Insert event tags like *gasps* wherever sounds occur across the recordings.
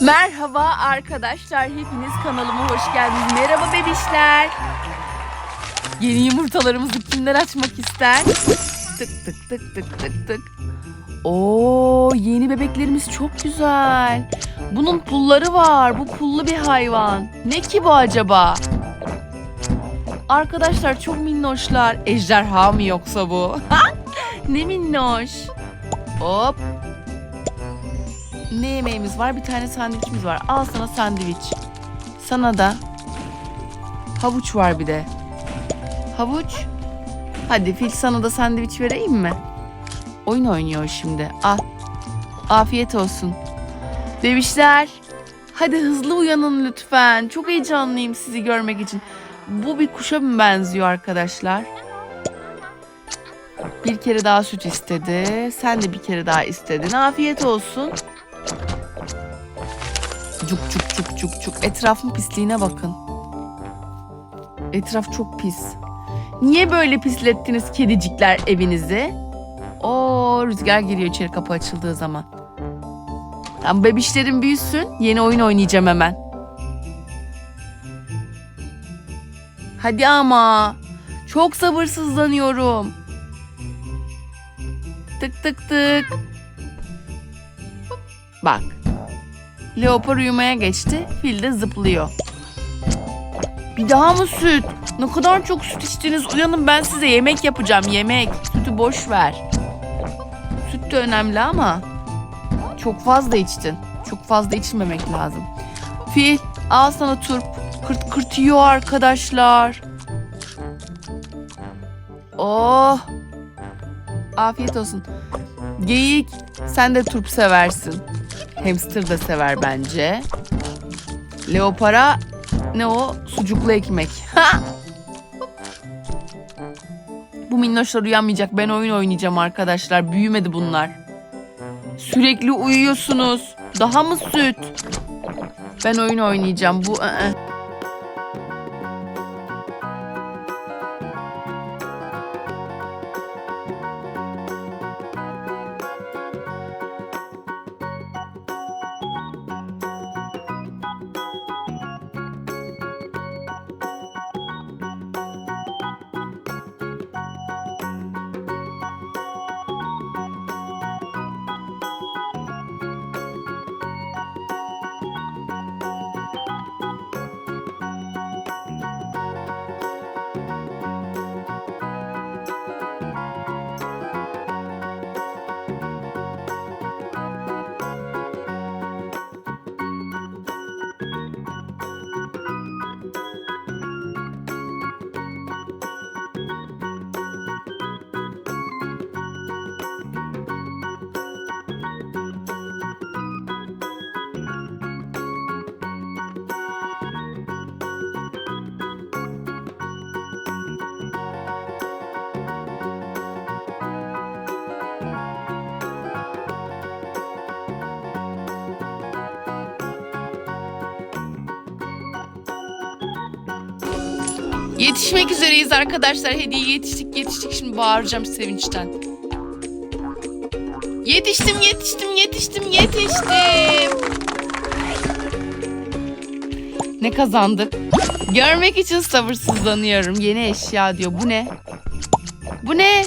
Merhaba arkadaşlar, hepiniz kanalıma hoş geldiniz. Merhaba bebişler. Yeni yumurtalarımızı kimler açmak ister? Tık tık tık tık tık tık. Oo, yeni bebeklerimiz çok güzel. Bunun pulları var. Bu pullu bir hayvan. Ne ki bu acaba? Arkadaşlar çok minnoşlar. Ejderha mı yoksa bu? *laughs* ne minnoş. Hop. Ne yemeğimiz var? Bir tane sandviçimiz var. Al sana sandviç. Sana da havuç var bir de. Havuç. Hadi fil sana da sandviç vereyim mi? Oyun oynuyor şimdi. Al. Afiyet olsun. Bebişler. Hadi hızlı uyanın lütfen. Çok heyecanlıyım sizi görmek için. Bu bir kuşa mı benziyor arkadaşlar? Bir kere daha süt istedi. Sen de bir kere daha istedin. Afiyet olsun. Cuk cuk cuk cuk cuk. Etrafın pisliğine bakın. Etraf çok pis. Niye böyle pislettiniz kedicikler evinizi? Oo rüzgar geliyor içeri kapı açıldığı zaman. Tamam bebişlerim büyüsün. Yeni oyun oynayacağım hemen. Hadi ama. Çok sabırsızlanıyorum. Tık tık tık. Bak. Leopar uyumaya geçti. Fil de zıplıyor. Bir daha mı süt? Ne kadar çok süt içtiniz. Uyanın ben size yemek yapacağım. Yemek. Sütü boş ver. Süt de önemli ama çok fazla içtin. Çok fazla içmemek lazım. Fil al sana turp. Kırt kırt yiyor arkadaşlar. Oh. Afiyet olsun. Geyik sen de turp seversin. Hamster da sever bence. Leopara ne o? Sucuklu ekmek. Bu minnoşlar uyanmayacak. Ben oyun oynayacağım arkadaşlar. Büyümedi bunlar. Sürekli uyuyorsunuz. Daha mı süt? Ben oyun oynayacağım. Bu ı-ı. Yetişmek üzereyiz arkadaşlar. Hediye yetiştik yetiştik. Şimdi bağıracağım sevinçten. Yetiştim yetiştim yetiştim yetiştim. Ne kazandık? Görmek için sabırsızlanıyorum. Yeni eşya diyor. Bu ne? Bu ne?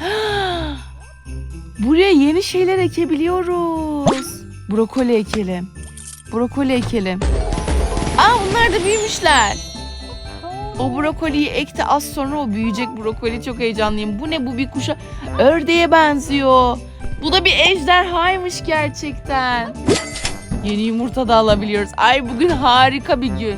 *gasps* Buraya yeni şeyler ekebiliyoruz. Brokoli ekelim. Brokoli ekelim. Aa bunlar da büyümüşler. O brokoliyi ekti az sonra o büyüyecek brokoli çok heyecanlıyım. Bu ne bu bir kuşa ördeğe benziyor. Bu da bir ejderhaymış gerçekten. Yeni yumurta da alabiliyoruz. Ay bugün harika bir gün.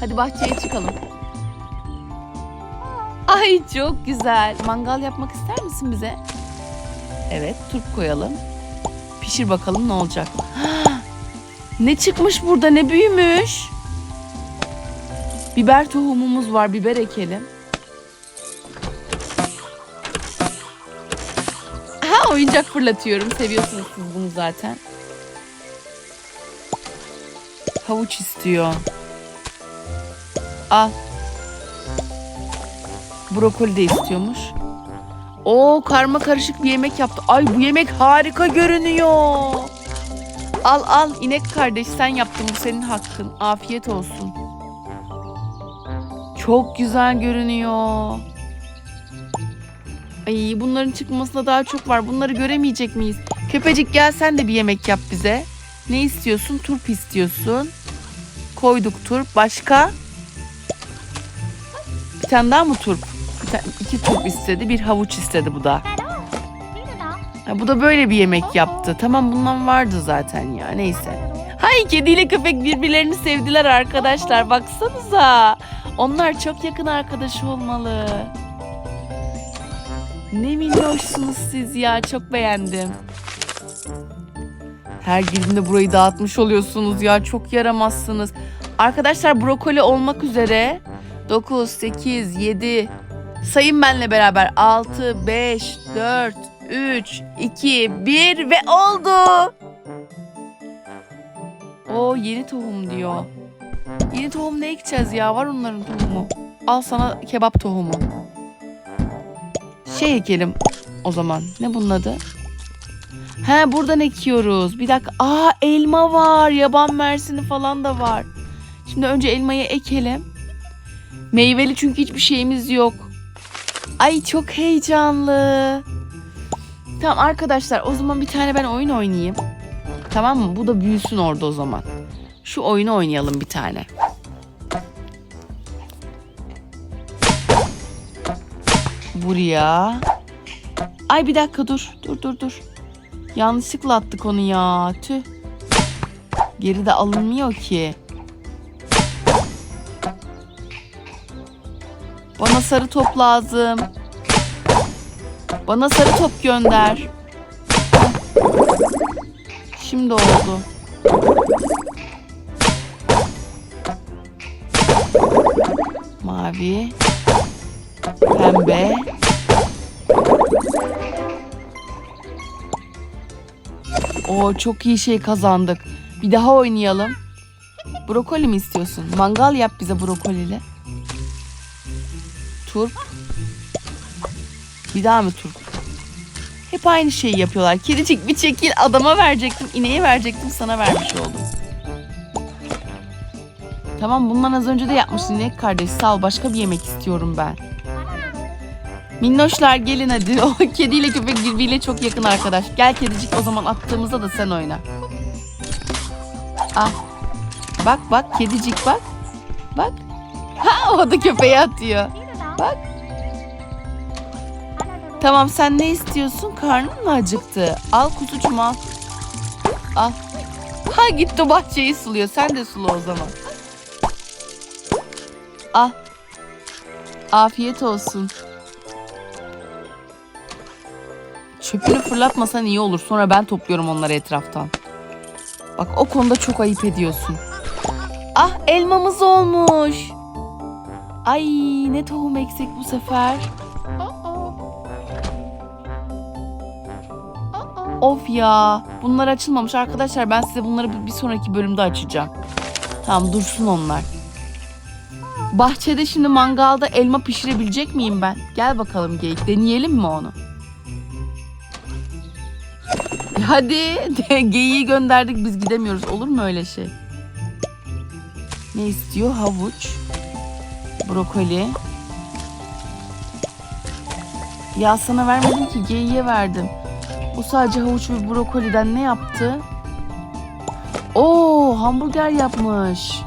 Hadi bahçeye çıkalım. Ay çok güzel. Mangal yapmak ister misin bize? Evet turp koyalım. Pişir bakalım ne olacak. *gasps* Ne çıkmış burada ne büyümüş. Biber tohumumuz var. Biber ekelim. Ha oyuncak fırlatıyorum. Seviyorsunuz siz bunu zaten. Havuç istiyor. Al. Brokoli de istiyormuş. Oo karma karışık bir yemek yaptı. Ay bu yemek harika görünüyor. Al al inek kardeş sen yaptın bu senin hakkın. Afiyet olsun. Çok güzel görünüyor. Ay bunların çıkmasına daha çok var. Bunları göremeyecek miyiz? Köpecik gel sen de bir yemek yap bize. Ne istiyorsun? Turp istiyorsun. Koyduk turp. Başka? Bir tane daha mı turp? Bir tane, iki turp istedi. Bir havuç istedi bu da. Ha, bu da böyle bir yemek yaptı. Tamam bundan vardı zaten ya. Neyse. Hay kediyle köpek birbirlerini sevdiler arkadaşlar. Baksanıza. Onlar çok yakın arkadaş olmalı. Ne minnoşsunuz siz ya. Çok beğendim. Her girdiğinde burayı dağıtmış oluyorsunuz ya. Çok yaramazsınız. Arkadaşlar brokoli olmak üzere. 9, 8, 7. Sayın benle beraber. 6, 5, 4, 3, 2, 1 ve oldu. O yeni tohum diyor. Yeni tohum ne ekeceğiz ya? Var onların tohumu. Al sana kebap tohumu. Şey ekelim o zaman. Ne bunun adı? He buradan ekiyoruz. Bir dakika. Aa elma var. Yaban mersini falan da var. Şimdi önce elmayı ekelim. Meyveli çünkü hiçbir şeyimiz yok. Ay çok heyecanlı. Tamam arkadaşlar o zaman bir tane ben oyun oynayayım. Tamam mı? Bu da büyüsün orada o zaman. Şu oyunu oynayalım bir tane. Buraya. Ay bir dakika dur. Dur dur dur. Yanlışlıkla attık onu ya. Tüh. Geri de alınmıyor ki. Bana sarı top lazım. Bana sarı top gönder. Şimdi oldu. Mavi. Pembe. Oo çok iyi şey kazandık. Bir daha oynayalım. Brokoli mi istiyorsun? Mangal yap bize brokoliyle. Turp. Bir daha mı turp? Hep aynı şeyi yapıyorlar. Kedicik bir çekil adama verecektim. ineğe verecektim sana vermiş oldum. Tamam bundan az önce de yapmıştın inek kardeş. Sağ ol başka bir yemek istiyorum ben. Minnoşlar gelin hadi. *laughs* O kediyle köpek birbiriyle çok yakın arkadaş. Gel kedicik o zaman attığımızda da sen oyna. Ah. Bak bak kedicik bak. Bak. Ha *laughs* o da köpeğe atıyor. Bak. Tamam sen ne istiyorsun? Karnın mı acıktı? Al kuzucuğum al. Al. Ha gitti bahçeyi suluyor. Sen de sula o zaman. Al. Afiyet olsun. Çöpünü fırlatmasan iyi olur. Sonra ben topluyorum onları etraftan. Bak o konuda çok ayıp ediyorsun. Ah elmamız olmuş. Ay ne tohum eksik bu sefer. Of ya. Bunlar açılmamış arkadaşlar. Ben size bunları bir sonraki bölümde açacağım. Tamam dursun onlar. Bahçede şimdi mangalda elma pişirebilecek miyim ben? Gel bakalım geyik. Deneyelim mi onu? E Hadi *laughs* geyiği gönderdik biz gidemiyoruz. Olur mu öyle şey? Ne istiyor? Havuç. Brokoli. Ya sana vermedim ki geyiğe verdim. O sadece havuç ve brokoliden ne yaptı? Oo hamburger yapmış.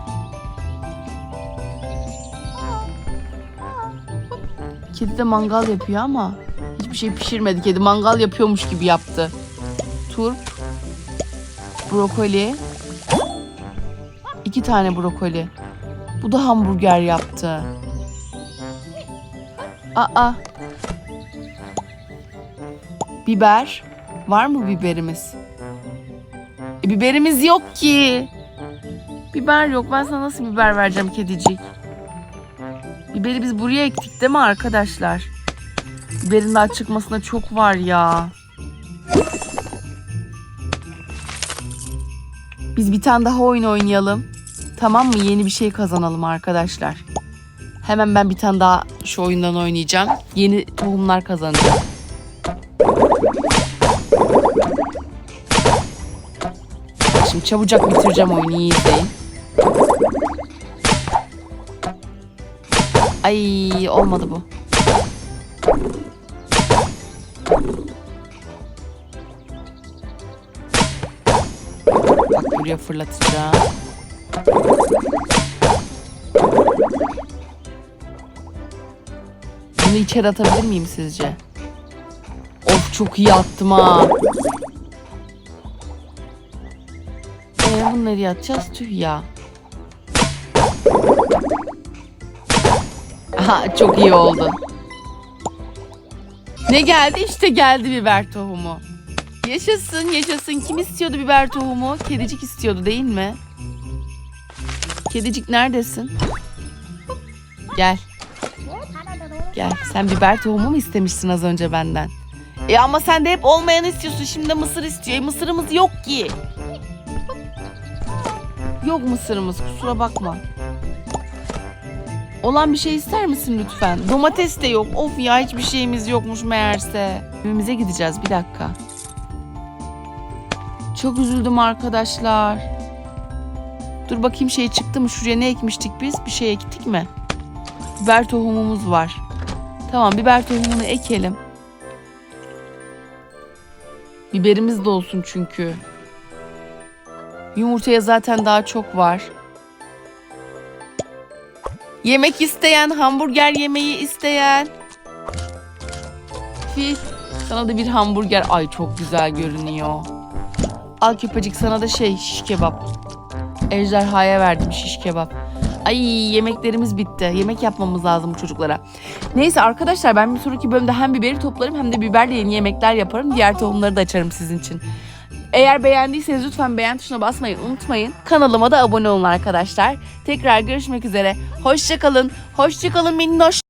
Kedi de mangal yapıyor ama hiçbir şey pişirmedi. Kedi mangal yapıyormuş gibi yaptı. Turp, brokoli, iki tane brokoli. Bu da hamburger yaptı. Aa. Biber. Var mı biberimiz? E, biberimiz yok ki. Biber yok. Ben sana nasıl biber vereceğim kedicik? Biberi biz buraya ektik değil mi arkadaşlar? Biberin daha çıkmasına çok var ya. Biz bir tane daha oyun oynayalım. Tamam mı? Yeni bir şey kazanalım arkadaşlar. Hemen ben bir tane daha şu oyundan oynayacağım. Yeni tohumlar kazanacağım. Şimdi çabucak bitireceğim oyunu iyi izleyin. Ay olmadı bu. Bak buraya fırlatacağım. Bunu içeri atabilir miyim sizce? Of çok iyi attım ha. Ee, nereye atacağız? Tüh ya. Aha, çok iyi oldu. Ne geldi? İşte geldi biber tohumu. Yaşasın yaşasın. Kim istiyordu biber tohumu? Kedicik istiyordu değil mi? Kedicik neredesin? Gel. Gel. Sen biber tohumu mu istemişsin az önce benden? E ama sen de hep olmayanı istiyorsun. Şimdi de mısır istiyor. E mısırımız yok ki. Yok mısırımız kusura bakma. Olan bir şey ister misin lütfen? Domates de yok. Of ya hiçbir şeyimiz yokmuş meğerse. Evimize gideceğiz bir dakika. Çok üzüldüm arkadaşlar. Dur bakayım şey çıktı mı? Şuraya ne ekmiştik biz? Bir şey ektik mi? Biber tohumumuz var. Tamam biber tohumunu ekelim. Biberimiz de olsun çünkü. Yumurtaya zaten daha çok var. Yemek isteyen, hamburger yemeği isteyen. Fil, sana da bir hamburger. Ay çok güzel görünüyor. Al köpecik sana da şey şiş kebap. Ejderhaya verdim şiş kebap. Ay yemeklerimiz bitti. Yemek yapmamız lazım bu çocuklara. Neyse arkadaşlar ben bir sonraki bölümde hem biberi toplarım hem de biberle yeni yemekler yaparım. Diğer tohumları da açarım sizin için. Eğer beğendiyseniz lütfen beğen tuşuna basmayı unutmayın. Kanalıma da abone olun arkadaşlar. Tekrar görüşmek üzere. Hoşçakalın. Hoşçakalın minnoş.